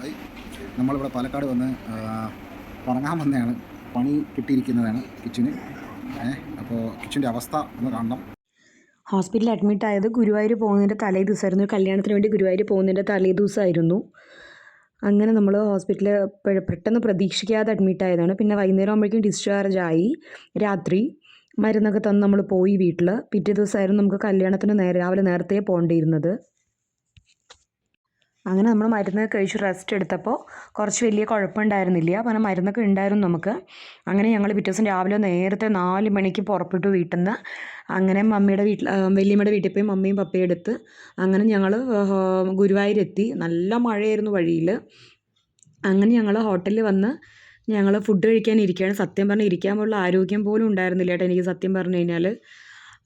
Hi. നമ്മളിവിടെ പാലക്കാട് വന്ന് തുടങ്ങാൻ വന്നതാണ് പണി കിട്ടിയിരിക്കുന്നതാണ് കിച്ചന് അപ്പോൾ കിച്ചന്റെ അവസ്ഥ ഒന്ന് കാണണം. ഹോസ്പിറ്റലിൽ അഡ്മിറ്റ് ആയത് ഗുരുവായൂർ പോകുന്നതിന്റെ തലേ ദിവസമായിരുന്നു. കല്യാണത്തിന് വേണ്ടി ഗുരുവായൂർ പോകുന്നതിന്റെ തലേ ദിവസമായിരുന്നു. അങ്ങനെ നമ്മൾ ഹോസ്പിറ്റലിൽ പെട്ടെന്ന് പ്രതീക്ഷിക്കാതെ അഡ്മിറ്റ് ആയതാണ്. പിന്നെ വൈകുന്നേരം ആകുമ്പോഴേക്കും ഡിസ്ചാർജ് ആയി. രാത്രി മരുന്നൊക്കെ തന്ന് നമ്മൾ പോയി വീട്ടിൽ പിറ്റേ ദിവസമായിരുന്നു നമുക്ക് കല്യാണത്തിന് നേരെ രാവിലെ നേരത്തെ പോകേണ്ടിയിരുന്നത്. അങ്ങനെ നമ്മൾ മരുന്ന് കഴിച്ച് റെസ്റ്റ് എടുത്തപ്പോൾ കുറച്ച് വലിയ കുഴപ്പമുണ്ടായിരുന്നില്ല. അങ്ങനെ മരുന്നൊക്കെ ഉണ്ടായിരുന്നു നമുക്ക്. അങ്ങനെ ഞങ്ങൾ പിറ്റേ ദിവസം രാവിലെ നേരത്തെ നാല് മണിക്ക് പുറപ്പെട്ടു വീട്ടിൽ നിന്ന് അങ്ങനെ മമ്മിയുടെ വീട്ടിൽ വല്യമ്മയുടെ വീട്ടിൽ പോയി മമ്മിയും പപ്പയും എടുത്ത് അങ്ങനെ ഞങ്ങൾ ഗുരുവായൂരെത്തി. നല്ല മഴയായിരുന്നു വഴിയിൽ. അങ്ങനെ ഞങ്ങൾ ഹോട്ടലിൽ വന്ന് ഞങ്ങൾ ഫുഡ് കഴിക്കാൻ ഇരിക്കുകയാണ്. സത്യം പറഞ്ഞാൽ ഇരിക്കാൻ പോലുള്ള ആരോഗ്യം പോലും ഉണ്ടായിരുന്നില്ല കേട്ടോ എനിക്ക് സത്യം പറഞ്ഞു കഴിഞ്ഞാൽ.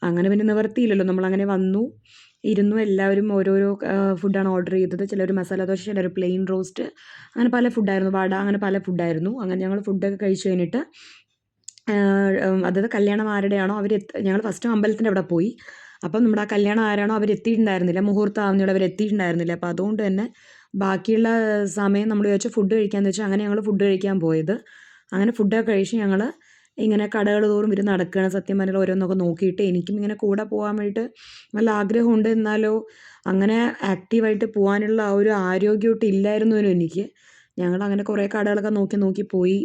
അങ്ങനെ പിന്നെ നിവർത്തിയില്ലല്ലോ നമ്മളങ്ങനെ വന്നു. ഇരുന്നു എല്ലാവരും ഓരോരോ ഫുഡാണ് ഓർഡർ ചെയ്തത്. ചിലർ മസാല ദോശ ചിലർ പ്ലെയിൻ റോസ്റ്റ് അങ്ങനെ പല ഫുഡായിരുന്നു വട അങ്ങനെ പല ഫുഡായിരുന്നു അങ്ങനെ ഞങ്ങൾ ഫുഡൊക്കെ കഴിച്ചു കഴിഞ്ഞിട്ട് അതായത് കല്യാണം ആരുടെയാണോ അവർ ഞങ്ങൾ ഫസ്റ്റ് അമ്പലത്തിന്റെ അവിടെ പോയി. അപ്പം നമ്മുടെ ആ കല്യാണം ആരാണോ അവർ എത്തിയിട്ടുണ്ടായിരുന്നില്ല. മുഹൂർത്തം ആവുന്നവിടെ അവരെത്തിയിട്ടുണ്ടായിരുന്നില്ല അപ്പോൾ അതുകൊണ്ട് തന്നെ ബാക്കിയുള്ള സമയം നമ്മൾ വിചാരിച്ചു ഫുഡ് കഴിക്കാമെന്ന് വെച്ചാൽ അങ്ങനെ ഞങ്ങൾ ഫുഡ് കഴിക്കാൻ പോയത്. അങ്ങനെ ഫുഡൊക്കെ കഴിച്ച് ഞങ്ങൾ ഇങ്ങനെ കടകൾ തോറും ഇരുന്ന് നടക്കുകയാണ് സത്യം പറഞ്ഞാൽ ഓരോന്നൊക്കെ നോക്കിയിട്ട് എനിക്കും ഇങ്ങനെ കൂടെ പോകാൻ വേണ്ടിയിട്ട് നല്ല ആഗ്രഹമുണ്ട്. എന്നാലോ അങ്ങനെ ആക്റ്റീവായിട്ട് പോകാനുള്ള ആ ഒരു ആരോഗ്യമൊട്ട് ഇല്ലായിരുന്നു എനിക്ക്. ഞങ്ങൾ അങ്ങനെ കുറേ കടകളൊക്കെ നോക്കി നോക്കി പോയി.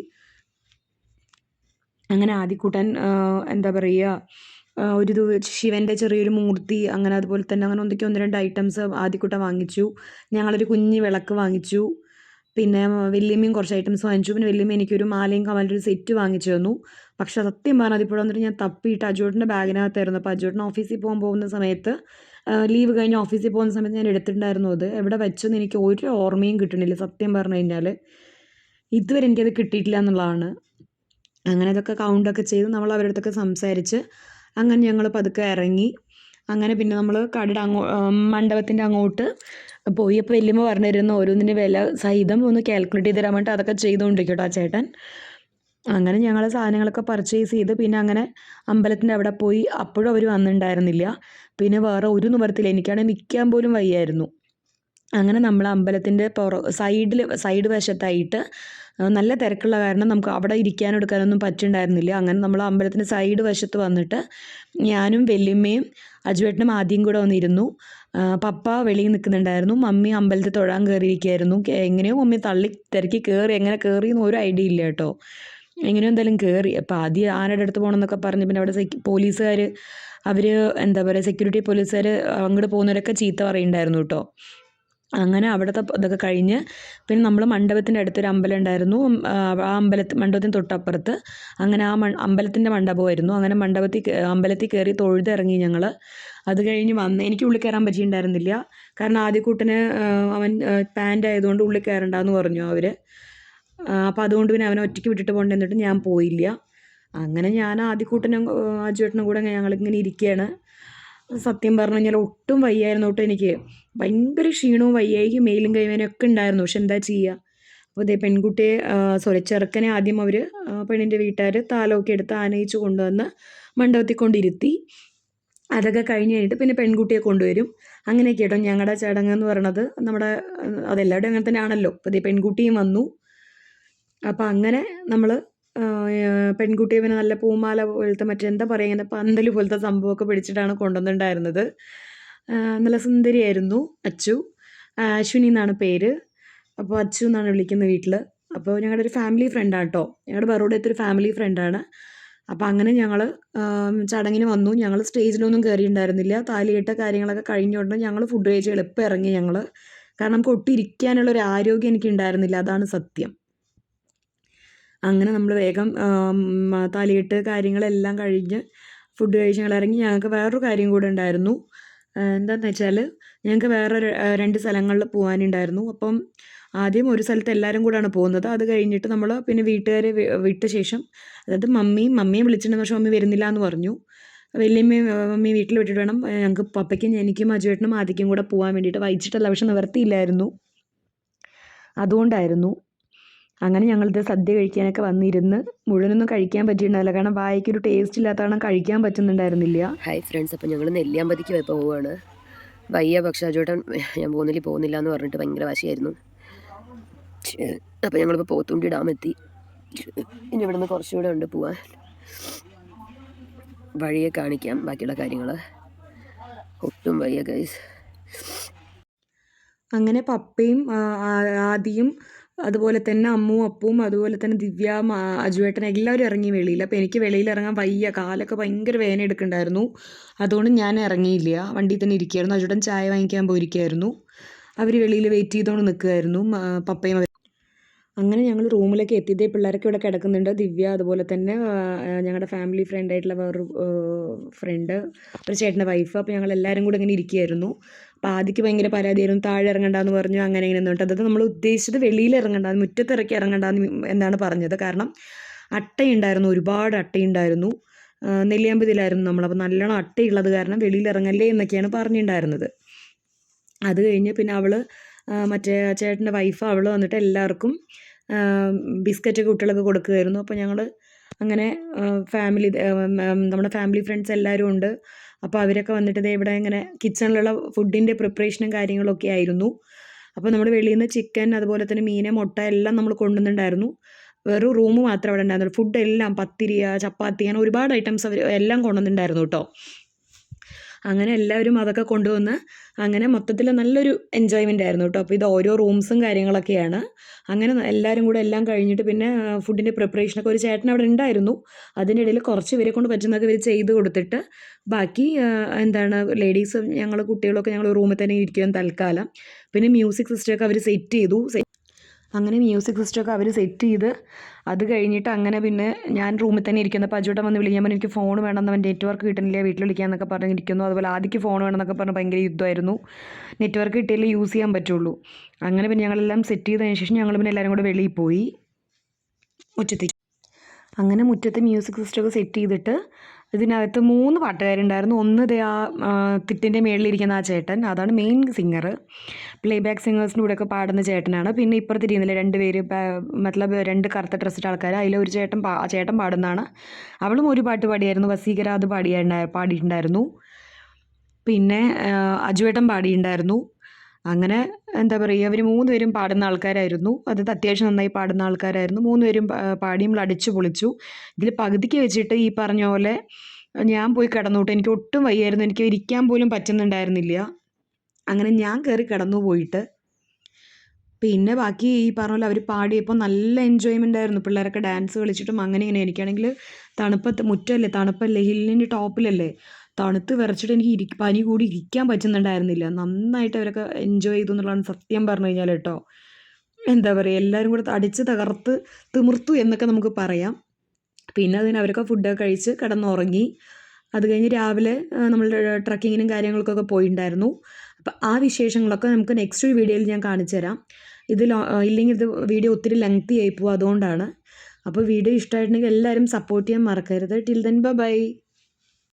അങ്ങനെ ആദ്യക്കൂട്ടൻ എന്താ പറയുക ഒരു ശിവന്റെ ചെറിയൊരു മൂർത്തി അങ്ങനെ അതുപോലെ തന്നെ അങ്ങനെ എന്തൊക്കെയോ ഒന്ന് രണ്ട് ഐറ്റംസ് ആദ്യക്കൂട്ടം വാങ്ങിച്ചു. ഞങ്ങളൊരു കുഞ്ഞ് വിളക്ക് വാങ്ങിച്ചു. പിന്നെ വല്യമ്മയും കുറച്ച് ഐറ്റംസ് വാങ്ങിച്ചു. പിന്നെ വല്യമ്മ എനിക്കൊരു മാലയും കമലിന്റെ ഒരു സെറ്റ് വാങ്ങിച്ചു തന്നു. പക്ഷെ സത്യം പറഞ്ഞാൽ അതിപ്പോഴും വന്നിട്ട് ഞാൻ തപ്പിയിട്ട് അജോട്ടിന്റെ ബാഗിനകത്തായിരുന്നു. അപ്പോൾ അജോട്ടിന് ഓഫീസിൽ പോകാൻ പോകുന്ന സമയത്ത് ലീവ് കഴിഞ്ഞ് ഓഫീസിൽ പോകുന്ന സമയത്ത് ഞാൻ എടുത്തിട്ടുണ്ടായിരുന്നു അത്. എവിടെ വെച്ചെന്ന് എനിക്ക് ഒരു ഓർമ്മയും കിട്ടണില്ല സത്യം പറഞ്ഞു കഴിഞ്ഞാൽ. ഇതുവരെ എനിക്കത് കിട്ടിയിട്ടില്ല എന്നുള്ളതാണ്. അങ്ങനെ അതൊക്കെ കൗണ്ടൊക്കെ ചെയ്ത് നമ്മൾ അവരുടെ അടുത്തൊക്കെ സംസാരിച്ച് അങ്ങനെ ഞങ്ങൾ പതുക്കെ ഇറങ്ങി. അങ്ങനെ പിന്നെ നമ്മൾ കടയുടെ അങ്ങോ മണ്ഡപത്തിന്റെ അങ്ങോട്ട് പോയി. അപ്പോൾ വല്യമ്മ പറഞ്ഞു തരുന്ന ഓരോന്നിന്റെ വില സഹിതം ഒന്ന് കാൽക്കുലേറ്റ് ചെയ്ത് തരാൻ വേണ്ടിയിട്ട് അതൊക്കെ ചെയ്തുകൊണ്ടിരിക്കും ആ ചേട്ടൻ. അങ്ങനെ ഞങ്ങൾ സാധനങ്ങളൊക്കെ പർച്ചേസ് ചെയ്ത് പിന്നെ അങ്ങനെ അമ്പലത്തിന്റെ അവിടെ പോയി. അപ്പോഴും അവർ വന്നിട്ടുണ്ടായിരുന്നില്ല പിന്നെ വേറെ ഒരു നിവർത്തില്ല എനിക്കാണെങ്കിൽ നിൽക്കാൻ പോലും വയ്യായിരുന്നു. അങ്ങനെ നമ്മൾ അമ്പലത്തിന്റെ പുറ സൈഡിൽ സൈഡ് വശത്തായിട്ട് നല്ല തിരക്കുള്ള കാരണം നമുക്ക് അവിടെ ഇരിക്കാനും എടുക്കാനൊന്നും പറ്റുണ്ടായിരുന്നില്ല. അങ്ങനെ നമ്മൾ അമ്പലത്തിന്റെ സൈഡ് വശത്ത് വന്നിട്ട് ഞാനും വല്യമ്മയും അജുവേട്ടനും ആദ്യം കൂടെ വന്നിരുന്നു. പപ്പ വെളിയിൽ നിൽക്കുന്നുണ്ടായിരുന്നു. മമ്മി അമ്പലത്തിൽ തൊഴാൻ കയറിയിരിക്കുകയായിരുന്നു. എങ്ങനെയോ മമ്മി തള്ളി തിരക്കി കയറി എങ്ങനെ കയറി ഒരു ഐഡിയ ഇല്ല കേട്ടോ. എങ്ങനെയോ എന്തായാലും കയറി അപ്പോൾ ആദ്യം ആരുടെ അടുത്ത് പോകണമെന്നൊക്കെ പറഞ്ഞ് പിന്നെ അവിടെ സെക്യൂ പോലീസുകാർ അവർ എന്താ പറയുക സെക്യൂരിറ്റി പോലീസുകാർ അങ്ങോട്ട് പോകുന്നവരൊക്കെ ചീത്ത പറയുന്നുണ്ടായിരുന്നു കേട്ടോ. അങ്ങനെ അവിടുത്തെ ഇതൊക്കെ കഴിഞ്ഞ് പിന്നെ നമ്മൾ മണ്ഡപത്തിന്റെ അടുത്തൊരു അമ്പലം ഉണ്ടായിരുന്നു. ആ അമ്പലത്തിൽ മണ്ഡപത്തിന് തൊട്ടപ്പുറത്ത്. അങ്ങനെ ആ അമ്പലത്തിന്റെ മണ്ഡപമായിരുന്നു. അങ്ങനെ മണ്ഡപത്തിൽ അമ്പലത്തിൽ കയറി തൊഴുതിറങ്ങി ഞങ്ങൾ അത് കഴിഞ്ഞ് വന്ന് എനിക്ക് ഉള്ളിൽ കയറാൻ പറ്റിയിട്ടുണ്ടായിരുന്നില്ല. കാരണം ആദ്യക്കൂട്ടന് അവൻ പാന്റ് ആയതുകൊണ്ട് ഉള്ളിൽ കയറണ്ടെന്ന് പറഞ്ഞു അവർ അപ്പോൾ അതുകൊണ്ട് പിന്നെ അവനെ ഒറ്റയ്ക്ക് വിട്ടിട്ട് പോകണ്ടെന്നിട്ട് ഞാൻ പോയില്ല. അങ്ങനെ ഞാൻ ആദ്യക്കൂട്ടനും അജുവേട്ടനും കൂടെ ഞങ്ങളിങ്ങനെ ഇരിക്കുകയാണ് സത്യം പറഞ്ഞു കഴിഞ്ഞാൽ ഒട്ടും വയ്യായിരുന്നു കേട്ടോ എനിക്ക്. ഭയങ്കര ക്ഷീണവും വയ്യായിക്കും മേലും കൈവേനും ഒക്കെ ഉണ്ടായിരുന്നു. പക്ഷെ എന്താ ചെയ്യുക അപ്പോൾ ഇതേ പെൺകുട്ടിയെ സോറി ചെറുക്കനെ ആദ്യം അവർ പെണ്ണിന്റെ വീട്ടുകാർ താലമൊക്കെ എടുത്ത് ആനയിച്ച് കൊണ്ടുവന്ന് മണ്ഡപത്തിൽ കൊണ്ടിരുത്തി. അതൊക്കെ കഴിഞ്ഞ് കഴിഞ്ഞിട്ട് പിന്നെ പെൺകുട്ടിയെ കൊണ്ടുവരും. അങ്ങനെയൊക്കെ കേട്ടോ ഞങ്ങളുടെ ചടങ്ങ് എന്ന് പറയണത്. നമ്മുടെ അതെല്ലാവരുടെയും അങ്ങനെ തന്നെ ആണല്ലോ അപ്പോൾ ഇതേ പെൺകുട്ടിയും വന്നു. അപ്പോൾ അങ്ങനെ നമ്മൾ പെൺകുട്ടിയെ പിന്നെ നല്ല പൂമാല പോലത്തെ മറ്റെന്താ പറയുക ഇങ്ങനെ പന്തൽ പോലത്തെ സംഭവമൊക്കെ പിടിച്ചിട്ടാണ് കൊണ്ടുവന്നിട്ടുണ്ടായിരുന്നത്. നല്ല സുന്ദരിയായിരുന്നു അച്ചു. അശ്വിനി എന്നാണ് പേര്. അപ്പോൾ അച്ചു എന്നാണ് വിളിക്കുന്നത് വീട്ടിൽ അപ്പോൾ ഞങ്ങളുടെ ഒരു ഫാമിലി ഫ്രണ്ടാണ് കേട്ടോ ഞങ്ങളുടെ ബറോഡത്തെ ഒരു ഫാമിലി ഫ്രണ്ടാണ് അപ്പോൾ അങ്ങനെ ഞങ്ങൾ ചടങ്ങിന് വന്നു. ഞങ്ങൾ സ്റ്റേജിലൊന്നും കയറിയിട്ടുണ്ടായിരുന്നില്ല താലിയിട്ട കാര്യങ്ങളൊക്കെ കഴിഞ്ഞുകൊണ്ട് ഞങ്ങൾ ഫുഡ് കഴിച്ച് എളുപ്പം ഇറങ്ങി ഞങ്ങൾ കാരണം നമുക്ക് ഒട്ടും ഇരിക്കാനുള്ള ഒരു ആരോഗ്യം എനിക്ക് ഉണ്ടായിരുന്നില്ല അതാണ് സത്യം. അങ്ങനെ നമ്മൾ വേഗം തലയിട്ട് കാര്യങ്ങളെല്ലാം കഴിഞ്ഞ് ഫുഡ് കഴിച്ച് ഇറങ്ങി ഞങ്ങൾക്ക് വേറൊരു കാര്യം കൂടെ ഉണ്ടായിരുന്നു. എന്താണെന്ന് വെച്ചാൽ ഞങ്ങൾക്ക് വേറെ രണ്ട് സ്ഥലങ്ങളിൽ പോകാനുണ്ടായിരുന്നു അപ്പം ആദ്യം ഒരു സ്ഥലത്ത് എല്ലാവരും കൂടെയാണ് പോകുന്നത്. അത് കഴിഞ്ഞിട്ട് നമ്മൾ പിന്നെ വീട്ടുകാരെ വിട്ട ശേഷം അതായത് മമ്മിയും മമ്മിയും വിളിച്ചിട്ടുണ്ടെന്ന് പക്ഷേ മമ്മി വരുന്നില്ല എന്ന് പറഞ്ഞു. വലിയമ്മയും മമ്മി വീട്ടിൽ വിട്ടിട്ട് വേണം ഞങ്ങൾക്ക് പപ്പയ്ക്കും എനിക്കും അജുവേട്ടനും ആദ്യക്കും കൂടെ പോകാൻ വേണ്ടിയിട്ട്. വൈകിട്ടല്ല പക്ഷെ നിവർത്തിയില്ലായിരുന്നു അതുകൊണ്ടായിരുന്നു. അങ്ങനെ ഞങ്ങളിത് സദ്യ കഴിക്കാനൊക്കെ വന്നിരുന്ന് മുഴുവനൊന്നും കഴിക്കാൻ പറ്റിയിട്ടുണ്ടാവില്ല. കാരണം വായിക്കൊരു ടേസ്റ്റ് ഇല്ലാത്ത കാരണം കഴിക്കാൻ പറ്റുന്നുണ്ടായിരുന്നില്ല. ഹായ് ഫ്രണ്ട്സ് അപ്പോൾ ഞങ്ങൾ നെല്ലിയാമ്പതിക്ക് പോയപ്പോൾ പോവുകയാണ് വയ്യ പക്ഷേ അജോട്ടൻ ഞാൻ പോകുന്നില്ല പോകുന്നില്ല എന്ന് പറഞ്ഞിട്ട് ഭയങ്കര വാശിയായിരുന്നു. അപ്പോൾ ഞങ്ങളിപ്പോൾ പോത്തുണ്ടി ഡാം എത്തി. ഇനി ഇവിടുന്ന് കുറച്ചുകൂടെ ഉണ്ട് പോവാൻ. വഴിയെ കാണിക്കാം ബാക്കിയുള്ള കാര്യങ്ങൾ ഒട്ടും വയ്യ ഗൈസ് അങ്ങനെ പപ്പയും ആദിയും അതുപോലെ തന്നെ അമ്മുവും അപ്പവും അതുപോലെ തന്നെ ദിവ്യ അജുവേട്ടൻ എല്ലാവരും ഇറങ്ങി വെളിയിൽ. അപ്പോൾ എനിക്ക് വെളിയിൽ ഇറങ്ങാൻ വയ്യ. കാലൊക്കെ ഭയങ്കര വേന എടുക്കണ്ടായിരുന്നു അതുകൊണ്ട് ഞാൻ ഇറങ്ങിയില്ല. വണ്ടിയിൽ തന്നെ ഇരിക്കുകയായിരുന്നു. അജുവേട്ടൻ ചായ വാങ്ങിക്കാൻ പോയിരിക്കുകയായിരുന്നു. അവർ വെളിയിൽ വെയിറ്റ് ചെയ്തുകൊണ്ട് നിൽക്കുകയായിരുന്നു. പപ്പയും അങ്ങനെ ഞങ്ങൾ റൂമിലേക്ക് എത്തിയതേ പിള്ളേരൊക്കെ ഇവിടെ കിടക്കുന്നുണ്ട്. ദിവ്യ അതുപോലെ തന്നെ ഞങ്ങളുടെ ഫാമിലി ഫ്രണ്ട് ആയിട്ടുള്ള വേറൊരു ഫ്രണ്ട് ഒരു ചേട്ടന്റെ വൈഫ് അപ്പോൾ ഞങ്ങൾ എല്ലാവരും കൂടെ ഇങ്ങനെ ഇരിക്കുകയായിരുന്നു. അപ്പോൾ ആദ്യക്ക് ഭയങ്കര പരാതിയായിരുന്നു താഴെ ഇറങ്ങണ്ടെന്ന് പറഞ്ഞു അങ്ങനെ ഇങ്ങനെ എന്നിട്ട് അതൊക്കെ നമ്മൾ ഉദ്ദേശിച്ചത് വെളിയിൽ ഇറങ്ങണ്ട മുറ്റത്തിറക്കി ഇറങ്ങണ്ടെന്ന് എന്നാണ് പറഞ്ഞത്. കാരണം അട്ടയുണ്ടായിരുന്നു ഒരുപാട് അട്ടയുണ്ടായിരുന്നു. നെല്ലിയാമ്പതിയിലായിരുന്നു നമ്മൾ. അപ്പോൾ നല്ലോണം അട്ടയുള്ളത് കാരണം വെളിയിൽ ഇറങ്ങല്ലേ എന്നൊക്കെയാണ് പറഞ്ഞിട്ടുണ്ടായിരുന്നത്. അത് കഴിഞ്ഞ് പിന്നെ അവൾ മറ്റേ ചേട്ടന്റെ വൈഫ് അവൾ വന്നിട്ട് എല്ലാവർക്കും ബിസ്ക്കറ്റ് കുട്ടികളൊക്കെ കൊടുക്കുമായിരുന്നു അപ്പോൾ ഞങ്ങൾ അങ്ങനെ ഫാമിലി നമ്മുടെ ഫാമിലി ഫ്രണ്ട്സ് എല്ലാവരും ഉണ്ട്. അപ്പോൾ അവരൊക്കെ വന്നിട്ട് ദേ ഇവിടെ ഇങ്ങനെ കിച്ചണിലുള്ള ഫുഡിന്റെ പ്രിപ്പറേഷനും കാര്യങ്ങളൊക്കെ ആയിരുന്നു. അപ്പോൾ നമ്മൾ വെളിയിൽ നിന്ന് ചിക്കൻ അതുപോലെ തന്നെ മീൻ മുട്ട എല്ലാം നമ്മൾ കൊണ്ടുവന്നിട്ടുണ്ടായിരുന്നു. വെറും റൂം മാത്രം അവിടെ ഉണ്ടായിരുന്നുള്ളൂ. ഫുഡ് എല്ലാം പത്തിരിയ ചപ്പാത്തി അങ്ങനെ ഒരുപാട് ഐറ്റംസ് അവർ എല്ലാം കൊണ്ടുവന്നിട്ടുണ്ടായിരുന്നു കേട്ടോ. അങ്ങനെ എല്ലാവരും അതൊക്കെ കൊണ്ടുവന്ന് അങ്ങനെ മൊത്തത്തിൽ നല്ലൊരു എൻജോയ്മെന്റ് ആയിരുന്നു കേട്ടോ. അപ്പോൾ ഇത് ഓരോ റൂംസും കാര്യങ്ങളൊക്കെയാണ്. അങ്ങനെ എല്ലാവരും കൂടെ എല്ലാം കഴിഞ്ഞിട്ട് പിന്നെ ഫുഡിന്റെ പ്രിപ്പറേഷനൊക്കെ ഒരു ചേട്ടൻ അവിടെ ഉണ്ടായിരുന്നു. അതിന്റെ ഇടയിൽ കുറച്ച് പേരെ കൊണ്ട് പറ്റുന്നതൊക്കെ ഇവർ ചെയ്ത് കൊടുത്തിട്ട് ബാക്കി എന്താണ് ലേഡീസും ഞങ്ങൾ കുട്ടികളൊക്കെ ഞങ്ങൾ റൂമിൽ തന്നെ ഇരിക്കുകയും തൽക്കാലം. പിന്നെ മ്യൂസിക് സിസ്റ്റമൊക്കെ അവർ സെറ്റ് ചെയ്തു. അങ്ങനെ മ്യൂസിക് സിസ്റ്റമൊക്കെ അവർ സെറ്റ് ചെയ്ത് അത് കഴിഞ്ഞിട്ട് അങ്ങനെ പിന്നെ ഞാൻ റൂമിൽ തന്നെ ഇരിക്കുന്നത് അപ്പോൾ അജുട്ടൻ വന്ന് വിളിക്കാൻ പറഞ്ഞു എനിക്ക് ഫോൺ വേണമെന്ന് അവൻ നെറ്റ്വർക്ക് കിട്ടുന്നില്ല വീട്ടിൽ വിളിക്കാമെന്നൊക്കെ പറഞ്ഞിരിക്കുന്നു അതുപോലെ ആദ്യക്ക് ഫോൺ വേണമെന്നൊക്കെ പറഞ്ഞ് ഭയങ്കര യുദ്ധമായിരുന്നു. നെറ്റ്വർക്ക് കിട്ടിയാലേ യൂസ് ചെയ്യാൻ പറ്റുള്ളൂ. അങ്ങനെ പിന്നെ ഞങ്ങളെല്ലാം സെറ്റ് ചെയ്തതിന് ശേഷം ഞങ്ങൾ പിന്നെ എല്ലാവരും കൂടെ വെളിയിൽ പോയി. മുറ്റത്തേക്ക് അങ്ങനെ മുറ്റത്ത് മ്യൂസിക് സിസ്റ്റമൊക്കെ സെറ്റ് ചെയ്തിട്ട് ഇതിനകത്ത് മൂന്ന് പാട്ടുകാരുണ്ടായിരുന്നു. ഒന്ന് ദേ ആ തിട്ടിന്റെ മേളിലിരിക്കുന്ന ആ ചേട്ടൻ അതാണ് മെയിൻ സിംഗർ പ്ലേ ബാക്ക് സിംഗേഴ്സിന്റെ കൂടെയൊക്കെ പാടുന്ന ചേട്ടനാണ്. പിന്നെ ഇപ്പുറത്ത് ഇരിക്കുന്നില്ല രണ്ട് പേര് ബാ- മത്ലബ് രണ്ട് കറുത്ത ഡ്രസ്സിട്ട ആൾക്കാർ അതിൽ ഒരു ചേട്ടൻ ആ ചേട്ടൻ പാടുന്നതാണ്. അവളും ഒരു പാട്ട് പാടിയായിരുന്നു. വസീകര അത് പാടിയിട്ടുണ്ടായിരുന്നു. പിന്നെ അജുവേട്ടൻ പാടിയിട്ടുണ്ടായിരുന്നു. അങ്ങനെ എന്താ പറയുക ഇവർ മൂന്ന് പേരും പാടുന്ന ആൾക്കാരായിരുന്നു. അത് അത്യാവശ്യം നന്നായി പാടുന്ന ആൾക്കാരായിരുന്നു. മൂന്ന് പേരും പാ- പാടി നമ്മൾ അടിച്ചു പൊളിച്ചു. ഇതിൽ പകുതിക്ക് വെച്ചിട്ട് ഈ പറഞ്ഞ പോലെ ഞാൻ പോയി കിടന്നുവിട്ടു എനിക്ക് ഒട്ടും വയ്യായിരുന്നു. എനിക്ക് ഇരിക്കാൻ പോലും പറ്റുന്നുണ്ടായിരുന്നില്ല. അങ്ങനെ ഞാൻ കയറി കിടന്നു പോയിട്ട്. പിന്നെ ബാക്കി ഈ പറഞ്ഞ പോലെ അവർ പാടിയപ്പോൾ നല്ല എൻജോയ്മെന്റ് ആയിരുന്നു. പിള്ളേരൊക്കെ ഡാൻസ് കളിച്ചിട്ടും അങ്ങനെ ഇങ്ങനെ എനിക്കാണെങ്കിൽ തണുപ്പത്ത് മുറ്റമല്ലേ? തണുപ്പല്ലേ? ഹില്ലിന്റെ ടോപ്പിലല്ലേ? തണുത്ത് വിറച്ചിട്ട് എനിക്ക് ഇരി പനി കൂടി ഇരിക്കാൻ പറ്റുന്നുണ്ടായിരുന്നില്ല. നന്നായിട്ട് അവരൊക്കെ എൻജോയ് ചെയ്തു എന്നുള്ളതാണ് സത്യം പറഞ്ഞു കഴിഞ്ഞാൽ കേട്ടോ. എന്താ പറയുക എല്ലാവരും കൂടെ അടിച്ച് തകർത്ത് തിമിർത്തു എന്നൊക്കെ നമുക്ക് പറയാം. പിന്നെ അതിന് അവരൊക്കെ ഫുഡൊക്കെ കഴിച്ച് കിടന്നുറങ്ങി. അത് കഴിഞ്ഞ് രാവിലെ നമ്മൾ ട്രക്കിങ്ങിനും കാര്യങ്ങൾക്കൊക്കെ പോയിട്ടുണ്ടായിരുന്നു അപ്പം ആ വിശേഷങ്ങളൊക്കെ നമുക്ക് നെക്സ്റ്റ് വീഡിയോയിൽ ഞാൻ കാണിച്ചു തരാം. ഇത് ഇല്ലെങ്കിൽ ഇത് വീഡിയോ ഒത്തിരി ലെങ്തി പോകും അതുകൊണ്ടാണ്. അപ്പോൾ വീഡിയോ ഇഷ്ടമായിട്ടുണ്ടെങ്കിൽ എല്ലാവരും സപ്പോർട്ട് ചെയ്യാൻ മറക്കരുത്. Till then bye